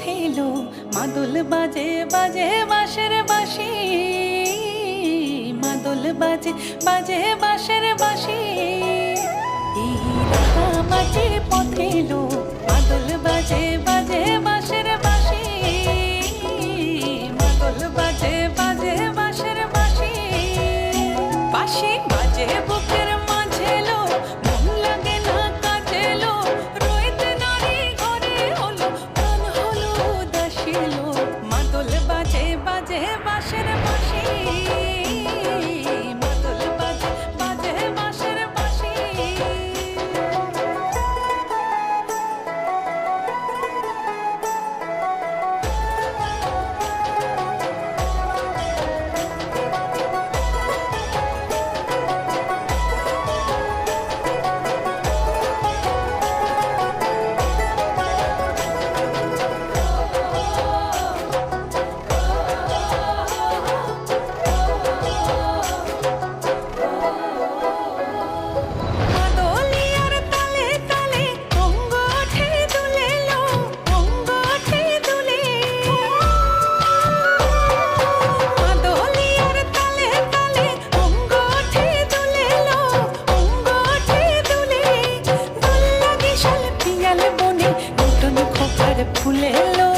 থেলো মাদল বাজে বাজে বাঁশের বাঁশি। মাদল বাজে বাজে বাঁশের বাঁশি। মাটির পথেলো মাদল বাজে বাজে বাঁশের বাঁশি। মাদল বাজে বাজে বাঁশের বাঁশি। বাঁশি বাজে বুক বাজে বাজে বাঁশের বনে নতুন খোপার ফুলে লো